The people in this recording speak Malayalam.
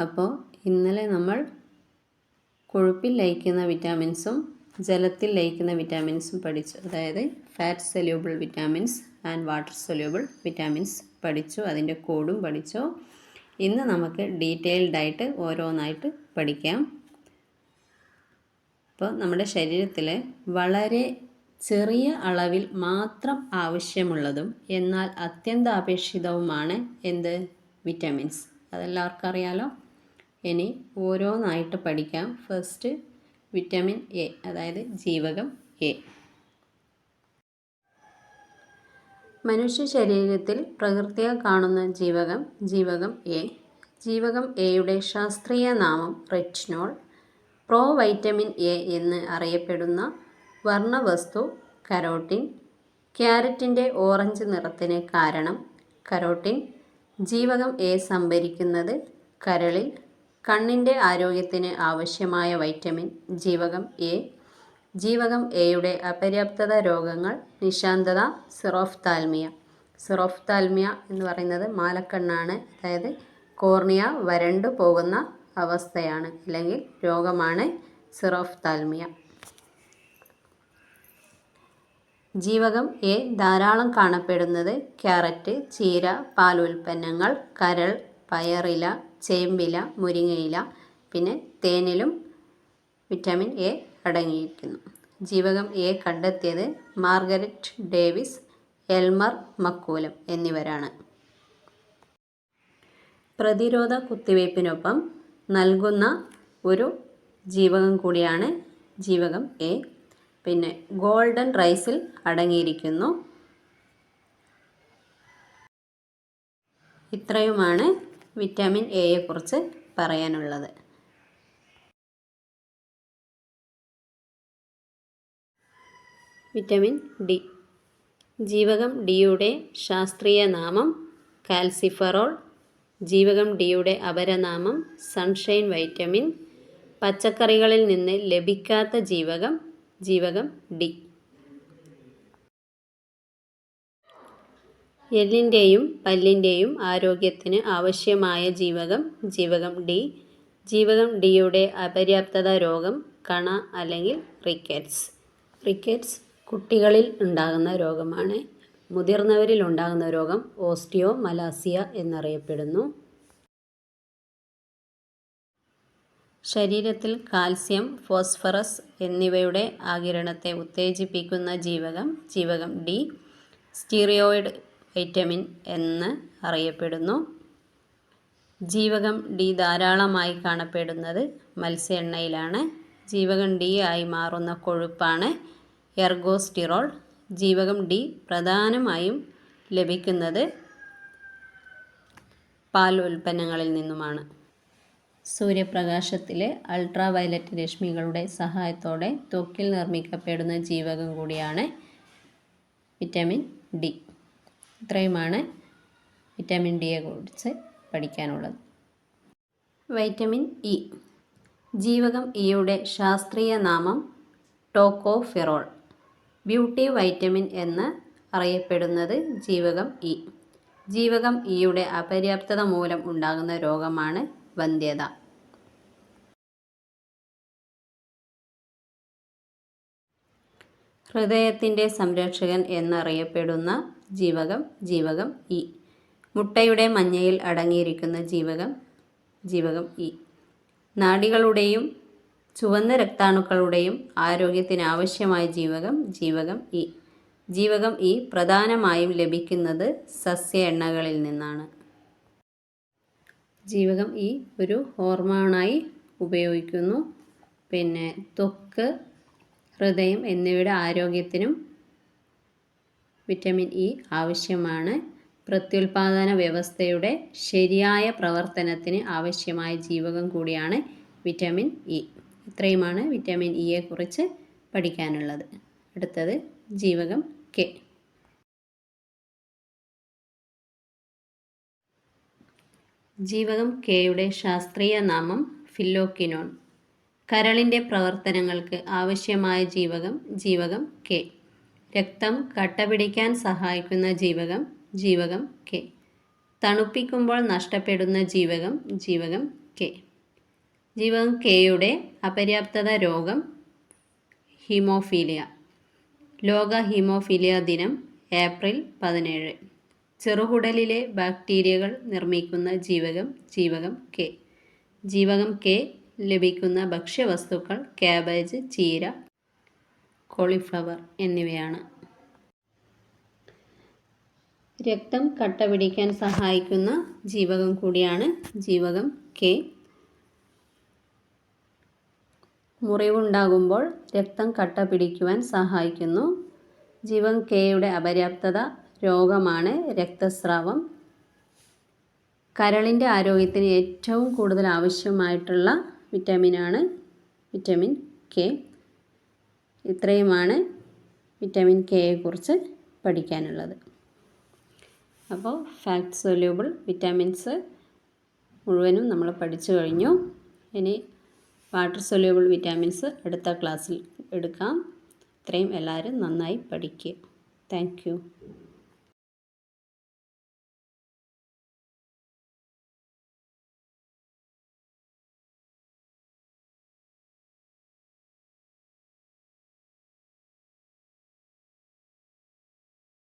അപ്പോൾ ഇന്നലെ നമ്മൾ കൊഴുപ്പിൽ ലയിക്കുന്ന വിറ്റാമിൻസും ജലത്തിൽ ലയിക്കുന്ന വിറ്റാമിൻസും പഠിച്ചു. അതായത് fat soluble vitamins and water soluble vitamins പഠിച്ചു. അതിന്റെ കോഡും പഠിച്ചു. ഇന്ന് നമുക്ക് ഡീറ്റെയിൽഡായിട്ട് ഓരോന്നായിട്ട് പഠിക്കാം. അപ്പോൾ നമ്മുടെ ശരീരത്തിൽ വളരെ ചെറിയ അളവിൽ മാത്രം ആവശ്യമുള്ളതും എന്നാൽ അത്യന്താപേക്ഷിതവുമാണ് എന്ത്? വിറ്റാമിൻസ് അതെല്ലാവർക്കും അറിയാലോ? ഇനി ഓരോന്നായിട്ട് പഠിക്കാം. ഫസ്റ്റ് വിറ്റാമിൻ എ അതായത് ജീവകം എ മനുഷ്യ ശരീരത്തിൽ പ്രകൃതിയാ കാണുന്ന ജീവകം ജീവകം എ ജീവകം എയുടെ ശാസ്ത്രീയ നാമം റെറ്റിനോൾ പ്രോ വൈറ്റമിൻ എ എന്ന് അറിയപ്പെടുന്ന വർണവസ്തു കരോട്ടിൻ. ക്യാരറ്റിന്റെ ഓറഞ്ച് നിറത്തിന് കാരണം കരോട്ടിൻ. ജീവകം എ സംഭരിക്കുന്നത് കരളിൽ. കണ്ണിന്റെ ആരോഗ്യത്തിന് ആവശ്യമായ വൈറ്റമിൻ ജീവകം എ. ജീവകം എയുടെ അപര്യാപ്തത രോഗങ്ങൾ നിശാന്തത സിറോഫ്താൽമിയ. സിറോഫ്താൽമിയ എന്ന് പറയുന്നത് മാലക്കണ്ണാണ്. അതായത് കോർണിയ വരണ്ടു പോകുന്ന അവസ്ഥയാണ്. അല്ലെങ്കിൽ രോഗമാണ് സിറോഫ്താൽമിയ. ജീവകം എ ധാരാളം കാണപ്പെടുന്നത് ക്യാരറ്റ് ചീര പാലുൽപ്പന്നങ്ങൾ കരൾ പയറില ചേമ്പില മുരിങ്ങയില പിന്നെ തേനിലും വിറ്റാമിൻ എ അടങ്ങിയിരിക്കുന്നു. ജീവകം എ കണ്ടെത്തിയത് മാർഗരറ്റ് ഡേവിസ് എൽമർ മക്കൂലം എന്നിവരാണ്. പ്രതിരോധ കുത്തിവയ്പ്പിനൊപ്പം നൽകുന്ന ഒരു ജീവകം കൂടിയാണ് ജീവകം എ. പിന്നെ ഗോൾഡൻ റൈസിൽ അടങ്ങിയിരിക്കുന്നു. ഇത്രയുമാണ് വിറ്റാമിൻ എയെക്കുറിച്ച് പറയാനുള്ളത്. Vitamin D. ജീവകം ഡിയുടെ ശാസ്ത്രീയ നാമം കാൽസിഫറോൾ. ജീവകം ഡിയുടെ അപരനാമം സൺഷൈൻ വൈറ്റമിൻ. പച്ചക്കറികളിൽ നിന്ന് ലഭിക്കാത്ത ജീവകം ജീവകം ഡി. എല്ലിന്റെയും പല്ലിന്റെയും ആരോഗ്യത്തിന് ആവശ്യമായ ജീവകം ജീവകം ഡി. ജീവകം ഡിയുടെ അപര്യാപ്തത രോഗം കണ അല്ലെങ്കിൽ റിക്കറ്റ്സ്. റിക്കറ്റ്സ് കുട്ടികളിൽ ഉണ്ടാകുന്ന രോഗമാണ്. മുതിർന്നവരിൽ ഉണ്ടാകുന്ന രോഗം ഓസ്റ്റിയോ മലാസിയ എന്നറിയപ്പെടുന്നു. ശരീരത്തിൽ കാൽസ്യം ഫോസ്ഫറസ് എന്നിവയുടെ ആകിരണത്തെ ഉത്തേജിപ്പിക്കുന്ന ജീവകം ജീവകം ഡി. സ്റ്റീറിയോയിഡ് വൈറ്റമിൻ എന്ന് അറിയപ്പെടുന്നു. ജീവകം ഡി ധാരാളമായി കാണപ്പെടുന്നത് മത്സ്യ എണ്ണയിലാണ് ജീവകം ഡി ആയി മാറുന്ന കൊഴുപ്പാണ് എർഗോസ്റ്റിറോൾ. ജീവകം ഡി പ്രധാനമായും ലഭിക്കുന്നത് പാൽ ഉൽപ്പന്നങ്ങളിൽ നിന്നുമാണ്. സൂര്യപ്രകാശത്തിലെ അൾട്രാ വയലറ്റ് രശ്മികളുടെ സഹായത്തോടെ ത്വക്കിൽ നിർമ്മിക്കപ്പെടുന്ന ജീവകം കൂടിയാണ് വിറ്റാമിൻ ഡി. ഇത്രയുമാണ് വിറ്റാമിൻ ഡിയെ കുറിച്ച് പഠിക്കാനുള്ളത്. Vitamin E. ജീവകം ഇയുടെ ശാസ്ത്രീയ നാമം ടോക്കോഫിറോൾ. ബ്യൂട്ടി വൈറ്റമിൻ എന്ന് അറിയപ്പെടുന്നത് ജീവകം ഇ. ജീവകം ഇയുടെ അപര്യാപ്തത മൂലം ഉണ്ടാകുന്ന രോഗമാണ് വന്ധ്യത. ഹൃദയത്തിന്റെ സംരക്ഷകൻ എന്നറിയപ്പെടുന്ന ജീവകം ജീവകം ഇ മുട്ടയുടെ മഞ്ഞയിൽ അടങ്ങിയിരിക്കുന്ന ജീവകം ജീവകം ഇ നാടികളുടെയും ചുവന്ന രക്താണുക്കളുടെയും ആരോഗ്യത്തിന് ആവശ്യമായ ജീവകം ജീവകം ഇ ജീവകം ഇ പ്രധാനമായും ലഭിക്കുന്നത് സസ്യ എണ്ണകളിൽ നിന്നാണ്. ജീവകം ഇ ഒരു ഹോർമോണായി ഉപയോഗിക്കുന്നു. പിന്നെ ത്വക്ക് ഹൃദയം എന്നിവയുടെ ആരോഗ്യത്തിനും വിറ്റമിൻ ഇ ആവശ്യമാണ്. പ്രത്യുൽപാദന വ്യവസ്ഥയുടെ ശരിയായ പ്രവർത്തനത്തിന് ആവശ്യമായ ജീവകം കൂടിയാണ് വിറ്റമിൻ ഇ. ഇത്രയുമാണ് വിറ്റമിൻ ഇയെ കുറിച്ച് പഠിക്കാനുള്ളത്. അടുത്തത് ജീവകം കെ. ജീവകം കെയുടെ ശാസ്ത്രീയ നാമം ഫില്ലോക്കിനോൺ കരളിന്റെ പ്രവർത്തനങ്ങൾക്ക് ആവശ്യമായ ജീവകം ജീവകം കെ. രക്തം കട്ടപിടിക്കാൻ സഹായിക്കുന്ന ജീവകം ജീവകം കെ. തണുപ്പിക്കുമ്പോൾ നഷ്ടപ്പെടുന്ന ജീവകം ജീവകം കെ. ജീവകം കെയുടെ അപര്യാപ്തത രോഗം ഹീമോഫീലിയ. ലോക ഹീമോഫീലിയ ദിനം ഏപ്രിൽ പതിനേഴ്. ചെറുകുടലിലെ ബാക്ടീരിയകൾ നിർമ്മിക്കുന്ന ജീവകം ജീവകം കെ. ജീവകം കെ ലഭിക്കുന്ന ഭക്ഷ്യവസ്തുക്കൾ കാബേജ് ചീര കോളിഫ്ലവർ എന്നിവയാണ്. രക്തം കട്ട പിടിക്കാൻ സഹായിക്കുന്ന ജീവകം കൂടിയാണ് ജീവകം കെ. മുറിവുണ്ടാകുമ്പോൾ രക്തം കട്ട പിടിക്കുവാൻ സഹായിക്കുന്നു. ജീവൻ കെയുടെ അപര്യാപ്തത രോഗമാണ് രക്തസ്രാവം. കരളിന്റെ ആരോഗ്യത്തിന് ഏറ്റവും കൂടുതൽ ആവശ്യമായിട്ടുള്ള വിറ്റാമിനാണ് വിറ്റാമിൻ കെ. ഇത്രയുമാണ് വിറ്റാമിൻ കെയെക്കുറിച്ച് പഠിക്കാനുള്ളത്. അപ്പോൾ ഫാക്ട് സൊല്യൂബിൾ വിറ്റാമിൻസ് മുഴുവനും നമ്മൾ പഠിച്ചു കഴിഞ്ഞു. ഇനി വാട്ടർ സൊല്യൂബിൾ വിറ്റാമിൻസ് അടുത്ത ക്ലാസ്സിൽ എടുക്കാം. ഇത്രയും എല്ലാവരും നന്നായി പഠിക്കുക. താങ്ക്